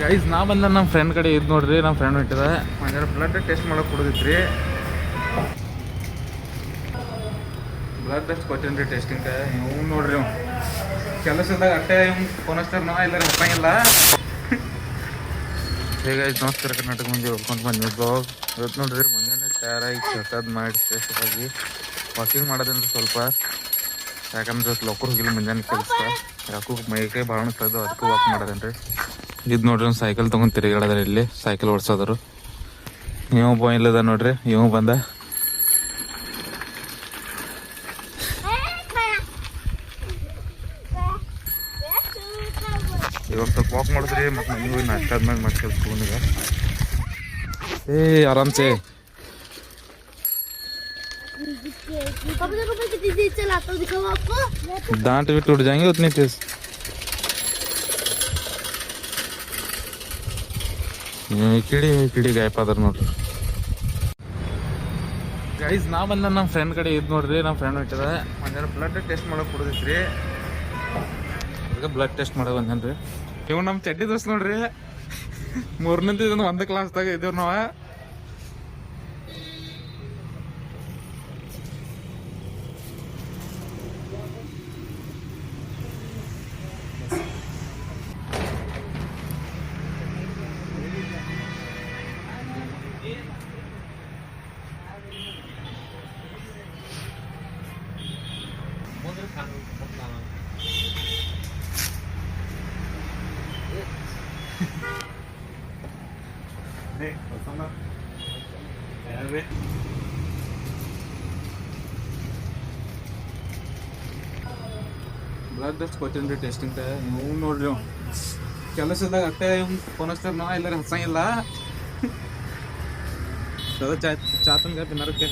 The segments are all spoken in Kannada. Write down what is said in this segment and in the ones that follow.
ಗೈಸ್ ನಾ ಬಂದ ನಮ್ಮ ಫ್ರೆಂಡ್ ಕಡೆ ಇದ್ ನೋಡ್ರಿ ನಮ್ಮ ಫ್ರೆಂಡ್ ಹೊಂಟಿದ. ಮನೆ ಬ್ಲಡ್ ಟೆಸ್ಟ್ ಮಾಡೋಕೆ ಕೊಡೋದಿತ್ರಿ. ಬ್ಲಡ್ ಟೆಸ್ಟ್ ಕೊಟ್ಟೇನ್ರಿ ಟೆಸ್ಟಿಂಗ್ ಇವ್ ನೋಡ್ರಿ ಇವ್ ಕೆಲಸದಾಗ ಅಟ್ಟೆ ಇವ್ ಫೋನ್ ಹಚ್ತಾರ ನಾ ಎಲ್ಲಾರು ಈಗ ಇದು ನಮಸ್ಕಾರ ಕರ್ನಾಟಕ ಮುಂದೆ ಹೋಗ್ಕೊಂಡು ಬಂದ್ವಿ ಬ್ಲಾಗ್ ಇವತ್ತು ನೋಡ್ರಿ ಮುಂಜಾನೆ ತಯಾರಾಗಿ ಕೆಲಸದ ಮಾಡಿ ಫ್ರೆಶ್ ಆಗಿ ವಾಕಿಂಗ್ ಮಾಡೋದೇನ್ರಿ ಸ್ವಲ್ಪ. ಯಾಕಂದ್ರೆ ಲೋಕರ್ ಹೋಗಿಲ್ಲ ಮುಂಜಾನೆ ಕೆಲಸ. ಯಾಕೂ ಮೈ ಕೈ ಭಾಳ ಅನಿಸ್ತದ ಅದಕ್ಕೂ ವಾಕ್ ಮಾಡೋದೇನ್ರಿ ಇದು ನೋಡ್ರಿ ಒಂದು ಸೈಕಲ್ ತೊಗೊಂಡು ತಿರುಗಾಡದ್ರ ಇಲ್ಲಿ ಸೈಕಲ್ ಓಡಿಸೋದ್ರು ಇವ ಬ ಇಲ್ಲದ ನೋಡ್ರಿ ಇವ ಬಂದ ಇವಾಗ ಸ್ವಲ್ಪ ವಾಕ್ ಮಾಡಿದ್ರಿ ಮತ್ತೆ ಮನೆಗೆ ಹೋಗಿ ನಾಷ್ಟ ಆದ್ಮೇಲೆ ಮತ್ತೆ ಕೆಲಸ ತಗೊಂಡಿಗ ಏ ಆರಾಮ್ಸೆ पापा देखो मैं कितनी तेज चलाता हूँ दिखाओ आपको दांत भी टूट जाएंगे उतनी तेज ಕಿಡಿ ಕಿಡಿ ಗಾಯಪಾದ್ರ ನೋಡ್ರಿ. ಗೈಸ್ ನಾ ಬಂದ ನಮ್ಮ ಫ್ರೆಂಡ್ ಕಡೆ ಇದ್ ನೋಡ್ರಿ ನಮ್ಮ ಫ್ರೆಂಡ್ ಹೊಟ್ಟದ ಒಂದೇನ ಬ್ಲಡ್ ಟೆಸ್ಟ್ ಮಾಡಕ್ ಕೊಡದಿತ್ರಿ. ಈಗ ಬ್ಲಡ್ ಟೆಸ್ಟ್ ಮಾಡೋದು ಒಂದೇನ್ರಿ ಇವ್ ನಮ್ಮ ಚಡ್ಡಿ ದೋಸ್ತ ನೋಡ್ರಿ. ಮೂರನೇದು ಇದನ್ನ ಒಂದ್ ಕ್ಲಾಸ್ದಾಗ ಇದ್ದೇವ್ ನಾವ. ಬ್ಲಡ್ ಟೆಸ್ಟ್ ರೀ ಟೆಸ್ಟಿಂಗ್ ನೀವು ನೋಡ್ರಿ ಇವ್. ಕೆಲಸದಾಗ ಅಟ್ಟೆ ಫೋನ್ ಹಚ್ತಾರ ನಾ ಎಲ್ಲಾರು ಹಚ್ಚಂಗಿಲ್ಲ ಸದ ಚಾ ಚಾ ತಂಗ ಬಿನ್ನರಕ್ಕೆ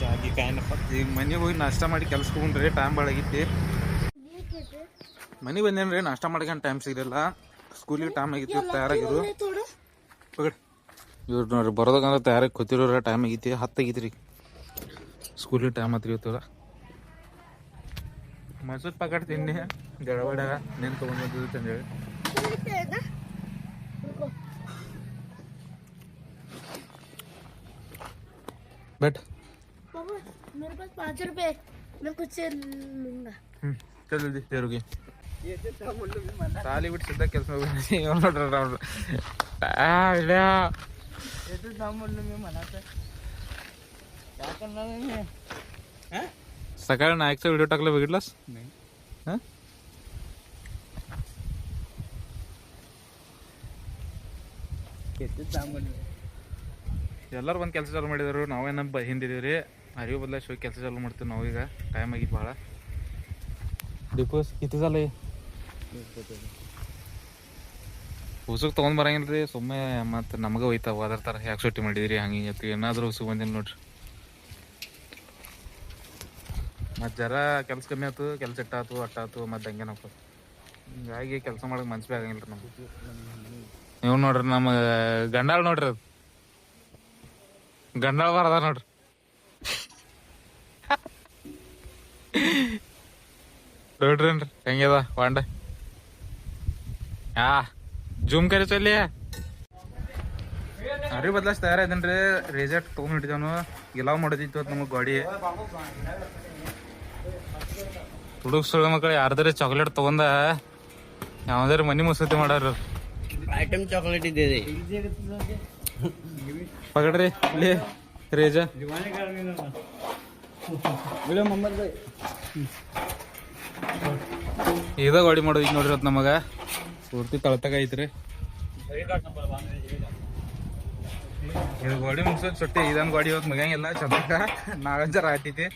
ಚಾಗಿ ಕಾಯಿನಪ್ಪ. ಈಗ ಮನೆಗೆ ಹೋಗಿ ನಾಷ್ಟ ಮಾಡಿ ಕೆಲಸ ಹೋಗ್ರಿ ಟೈಮ್ ಭಾಳ ಮನೆಗೆ ಬಂದೇನ್ರಿ ನಾಷ್ಟ ಮಾಡ್ಕೊಂಡು ಟೈಮ್ ಸಿಗಲಿಲ್ಲ ಸ್ಕೂಲಿಗೆ ಟೈಮ್ ಆಗಿತ್ತು ತಯಾರಾಗಿರು थोड़ा ಪಗಡ್ ಇವ್ರು ನೋಡ್ರಿ ಬರೋದಕ್ಕಂದ್ರೆ ತಯಾರಾಗಿ ಕೂತಿರೋರ ಟೈಮ್ ಆಗೈತಿ ಹತ್ತು ಆಗೈತಿ ರೀ ಸ್ಕೂಲಿಗೆ ಟೈಮ್ ಹತ್ರಿ ಇವತ್ತು ಮಸೂದ್ ಪಾಕಟ್ ತಿನ್ನಿ ಗಡಬಡ ನೆನ್ ತೊಗೊಂಡು ತಂದೇಳಿ देखते हैं ना रुको ಬಟ್ पापा मेरे पास पाँच रुपए मैं कुछ से लूंगा ಹ್ಞೂ ಜಲ್ದಿ ದೇವ್ರಿಗೆ ಸಾಲಿ ಬಿಟ್ಟು ಸಿದ್ಧ ಕೆಲಸ ನೋಡ್ರಿ ಅವ್ರು ಆ, ಇಲ್ಲ. सकाळी नाईकचा व्हिडिओ टाकला बघितलास हा? ಎಲ್ಲರೂ ಬಂದು ಕೆಲಸ ಚಾಲು ಮಾಡಿದರು ನಾವೇನ ಬ ಹಿಂದಿದೀವಿ ರೀ ಅರಿವು ಬದಲ ಶೋ ಕೆಲಸ ಚಾಲು ಮಾಡ್ತೀವಿ ನಾವೀಗ ಟೈಮ್ ಆಗಿತ್ತು ಭಾಳ ಡಿಪೋಸ್ ಕಿತ್ತು ಸಲ ಉಸುಕ್ ತಗೊಂಡ್ ಬರಂಗಿಲ್ಲ ರೀ ಸುಮ್ಮನೆ ಮತ್ತೆ ನಮಗೆ ಹೋಯ್ತಾವ ಅದರ ಥರ ಯಾಕೆ ಸುಟ್ಟಿ ಮಾಡಿದ್ರಿ, ಹಂಗ ಹಿಂಗೆ ಏನಾದರೂ ಉಸುಕ್ ಬಂದಿಲ್ಲ ನೋಡ್ರಿ. ಮತ್ತು ಜರ ಕೆಲ್ಸ ಕಮ್ಮಿ ಆಯ್ತು ಕೆಲ್ಸ ಇಟ್ಟಾತು ಅಟ್ಟಾತು ಮತ್ತು ಹಂಗೆ ನಾವು ಹಿಂಗಾಗಿ ಕೆಲಸ ಮಾಡಕ್ಕೆ ಮನ್ಸು ಆಗಂಗಿಲ್ಲ ರೀ ನಮ್ಗೆ. ನೀವು ನೋಡ್ರಿ ನಮ್ಮ ಗಂಡಾಳ್ ನೋಡ್ರಿ ಅದು. ಗಂಡಾಳ್ ಬರದ ನೋಡ್ರಿ. ನೋಡ್ರಿ ಹೆಂಗದ ವಾಂಡ? ಜೂಮ್ ಕರೆ ಚಲ್ಲಿ ಅರಿ ಬದಲಾಸ್ ತಯಾರ ಇದನ್ರಿ ರಿಸಲ್ಟ್ ತೊಗೊಂಡ್ ಹಿಡಿದವನು ಗಿಲಾವ್ ಮಾಡೋದಿತ್ತು ನಮಗೆ ಗಾಡಿ. ತುಡುಕ್ ಸುಳ ಮಕ್ಕಳು ಯಾರ್ದಾರ ಚಾಕ್ಲೇಟ್ ತಗೊಂಡ ಯಾವ್ದಾರ ಮನಿ ಮಸೂತಿ ಮಾಡಾರ. ಐಟಮ್ ಚಾಕ್ಲೇಟ್ ಪಗಡ್ರಿ ಇಲ್ಲಿ ರೇಜ. ಇದ ಗಾಡಿ ಮಾಡೋದಿತ್ತು ನೋಡ್ರಿ ನಮಗ. ಪೂರ್ತಿ ತಳತಾಗ ಐತ್ರಿ. ಇದು ಗೋಡಿ ಮುಗಿಸೋದು ಸುಟ್ಟಿ ಇದನ್ ಗೋಡಿ ಇವತ್ತು ಮುಗಿಯಂಗಿಲ್ಲ ಚಂದಕ ನಾವೆಂಜರ ಆಟಿತಿ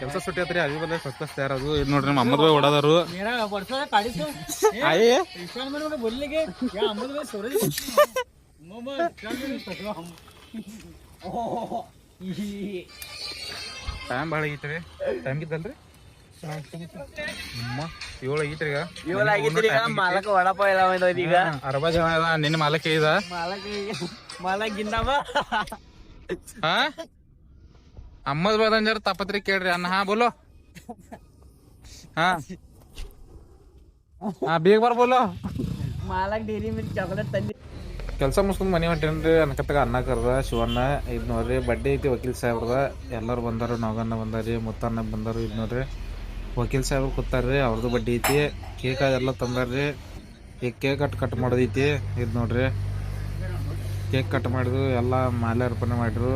ಕೆಲಸ ಸುಟ್ಟಿ ಐತ್ರಿ ಅದೇ ಬದಲ ಸಕ್ಸಸ್ ಕ್ಲಾಸ್ ತಯಾರದು ಇದು ನೋಡ್ರಿ ನಮ್ಮ ಅಮ್ಮದ್ ಓಡಾದರು. ಟೈಮ್ ಭಾಳ ಆಗೈತ್ರಿ. ಟೈಮ್ ಗಿದ್ದಲ್ರಿ ಅಮ್ಮ ಏಳು ಆಗೈತ್ರಿ ಈಗ. ಇವಾಗ ಆಗಿದ್ರಿ ಈಗ ಮಾಲಕ ವಡಾಪಾವ್ ಎಲ್ಲ ಬಂದವ್ರಿ ಈಗ ಅರಬ ಜನ ಅದ ನಿನ್ನ ಮಾಲಕ್ ಇದ ಮಾಲಕ ಮಾಲಕ್ ಗಿಂದಮ್ಮ ಹಾ? ಅಮ್ಮದ್ ಬದನ್ ಜರ ತಾಪತ್ರಿ ಕೇಳ್ರಿ ಅನ್ನ ಹಾ ಬೋಲೋ. ಹಾ. ಹಾ ಬೇಗ ಬರ್ ಬೋಲೋ. ಮಾಲಕ್ ಡೈರಿ ಮಿಲ್ಕ್ ಚಾಕ್ಲೇಟ್ ತಂದಿ ಕೆಲಸ ಮುಸ್ಕೊಂಡು ಮನೆ ಹೊಂಟೇನ್ರಿ ಅನ್ಕತ್ತಾಗ ಅನ್ನ ಕರ್ದ, ಶಿವಣ್ಣ ಇದು ನೋಡ್ರಿ ಬಡ್ಡಿ ಐತಿ, ವಕೀಲ್ ಸಾಹೇಬ್ರದ. ಎಲ್ಲರೂ ಬಂದರು, ನಾಗಣ್ಣ ಬಂದಾರಿ, ಮುತ್ತಣ್ಣ ಬಂದರು ಇದು ನೋಡ್ರಿ ವಕೀಲ್ ಸಾಹೇಬ್ರು ಕೂತಾರ್ರಿ ಅವ್ರದ್ದು ಬಡ್ಡಿ ಐತಿ. ಕೇಕ್ ಅದೆಲ್ಲ ತಂದಾರ್ರಿ. ಈಗ ಕೇಕ್ ಕಟ್ ಕಟ್ ಮಾಡೋದೈತಿ ಇದು ನೋಡ್ರಿ ಕೇಕ್ ಕಟ್ ಮಾಡಿದ್ರು, ಎಲ್ಲ ಮಾಲೆ ಅರ್ಪಣೆ ಮಾಡಿದ್ರು.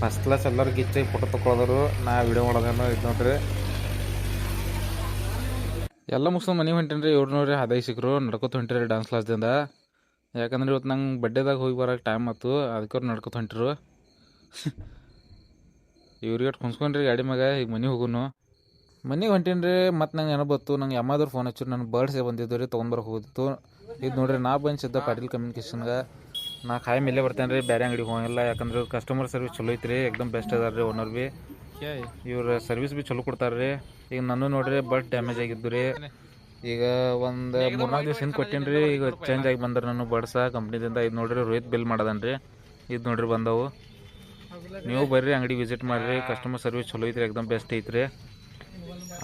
ಫಸ್ಟ್ ಕ್ಲಾಸ್ ಎಲ್ಲರೂ ಗಿಚ್ಚಾಗಿ ಫೋಟೋ ತೊಗೊಳೋದ್ರು ನಾ ವಿಡಿಯೋ ಮಾಡೋದೇನೋ ಇದು ನೋಡ್ರಿ ಎಲ್ಲ ಮುಗಿಸ್ಕೊಂಡು ಮನೆ ಹೊಂಟೇನ್ರಿ, ಇವ್ರು ನೋಡ್ರಿ ಹದೈ ಸಿಕ್ಕರು ನಡ್ಕೊತ ಹೊಂಟಿರಿ ಡಾನ್ಸ್ ಕ್ಲಾಸ್ದಿಂದ ಯಾಕಂದ್ರೆ ಇವತ್ತು ನಂಗೆ ಬಡ್ಡೆದಾಗ ಹೋಗಿ ಬರೋಕೆ ಟೈಮ್ ಆಯ್ತು. ಅದಕ್ಕೆ ಅವ್ರು ನಡ್ಕೊತ ಹೊಂಟಿರು. ಇವ್ರಿಗೆ ಕುಂಸ್ಕೊಂಡ್ರಿ ಗಾಡಿ ಮ್ಯಾಗ ಈಗ ಮನೆಗೆ ಹೋಗುನು. ಮನೆಗೆ ಹೊಂಟೀನಿ ಮತ್ತು ನಂಗೆ ಏನೋ ಬತ್ತು ನಂಗೆ ಅಮ್ಮದವ್ರು ಫೋನ್ ಹಚ್ಚಿರು ನನ್ನ ಬರ್ಡ್ಸೇ ಬಂದಿದ್ದು ರೀ ತೊಗೊಂಬರಕ್ಕೆ ಹೋಗಿತ್ತು. ಇದು ನೋಡ್ರಿ ನಾ ಬಂದು ಸಿದ್ಧ ಪಾಟೀಲ್ ಕಮ್ಯುನಿಕೇಷನ್ಗೆ ನಾ ಖಾಯಿ ಮೇಲೆ ಬರ್ತೇನೆ ರೀ ಬೇರೆ ಅಂಗಡಿಗೆ ಹೋಗಿಲ್ಲ ಯಾಕಂದ್ರೆ ಕಸ್ಟಮರ್ ಸರ್ವಿಸ್ ಚಲೋ ಐತ್ರಿ ಎಕ್ದಮ್ ಬೆಸ್ಟ್ ಅದಾರ ರೀ ಓನರ್ ಬಿ. ಇವ್ರ ಸರ್ವಿಸ್ ಬಿ ಚಲೋ ಕೊಡ್ತಾರೆ ರೀ. ಈಗ ನಾನು ನೋಡ್ರಿ ಬಟ್ ಡ್ಯಾಮೇಜ್ ಆಗಿದ್ದು ರೀ. ಈಗ ಒಂದು ಮೂರ್ನಾಲ್ಕು ದಿವಸ ಹಿಂದೆ ಕೊಟ್ಟೀನಿ ರೀ ಈಗ ಚೇಂಜ್ ಆಗಿ ಬಂದ್ರೆ ನಾನು ಬಡ್ಸ ಕಂಪ್ನಿದಿಂದ ಇದು ನೋಡ್ರಿ ರೋಹಿತ್ ಬಿಲ್ ಮಾಡದನ್ರಿ. ಇದು ನೋಡ್ರಿ ಬಂದವು. ನೀವು ಬರ್ರಿ ಅಂಗಡಿ ವಿಸಿಟ್ ಮಾಡಿರಿ. ಕಸ್ಟಮರ್ ಸರ್ವಿಸ್ ಚಲೋ ಐತ್ರಿ ಎಕ್ದಮ್ ಬೆಸ್ಟ್ ಐತ್ರಿ.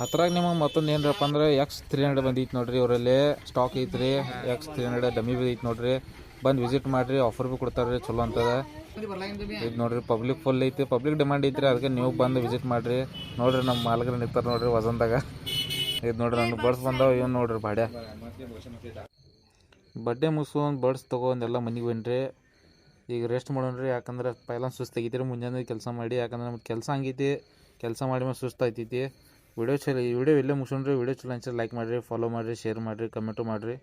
ಅದ್ರಾಗ ನಿಮಗೆ ಮತ್ತೊಂದು ಏನರಪ್ಪ ಅಂದ್ರೆ ಎಕ್ಸ್ ತ್ರೀ ಹಂಡ್ರೆಡ್ ಬಂದೈತೆ ನೋಡ್ರಿ ಇವರಲ್ಲಿ ಸ್ಟಾಕ್ ಐತ್ರಿ ಎಕ್ಸ್ ತ್ರೀ ಹಂಡ್ರೆಡ್ ಡಮ್ಮಿ ಬಿ ಐತಿ ನೋಡ್ರಿ. ಬಂದು ವಿಸಿಟ್ ಮಾಡಿರಿ ಆಫರ್ ಬಿ ಕೊಡ್ತಾರ್ರಿ ಚಲೋ ಅಂತದ. ಇದು ನೋಡ್ರಿ ಪಬ್ಲಿಕ್ ಫುಲ್ ಐತಿ. ಪಬ್ಲಿಕ್ ಡಿಮಾಂಡ್ ಐತ್ರಿ ಅದಕ್ಕೆ ನೀವು ಬಂದು ವಿಸಿಟ್ ಮಾಡಿರಿ. ನೋಡ್ರಿ ನಮ್ಮ ಮಾಲಕರು ನಿಂತಾರೆ ನೋಡ್ರಿ ವಜನ್ದಾಗ. ಇದು ನೋಡ್ರಿ ನನ್ನ ಬರ್ಡ್ಸ್ ಬಂದಾವ, ಇವ್ನು ನೋಡ್ರಿ ಬಾಡ್ಯ. ಬಡ್ಡೆ ಮುಗಿಸ್ಕೊಂಡು ಬರ್ಡ್ಸ್ ತೊಗೊಂಡು ಎಲ್ಲ ಮನೆಗೆ ಬನ್ರಿ. ಈಗ ರೆಸ್ಟ್ ಮಾಡೋಣ್ರಿ, ಯಾಕಂದ್ರೆ ಪೈಲ ಸುಸ್ತಾಗೈತಿ ರೀ ಮುಂಜಾನೆ ಕೆಲಸ ಮಾಡಿ, ಯಾಕಂದ್ರೆ ನಮ್ಗೆ ಕೆಲಸ ಹಂಗೈತಿ, ಕೆಲಸ ಮಾಡಿ ಮೇಲೆ ಸುಸ್ತಾಗ್ತೈತಿ ವಿಡಿಯೋ ಚಲೋ ವಿಡಿಯೋ ಇಲ್ಲೇ ಮುಗಿಸೋಣ್ರಿ, ವಿಡಿಯೋ ಚಲೋ ಅನ್ಸಿ ಲೈಕ್ ಮಾಡಿರಿ ಫಾಲೋ ಮಾಡಿರಿ ಶೇರ್ ಮಾಡಿರಿ ಕಮೆಂಟು ಮಾಡಿರಿ.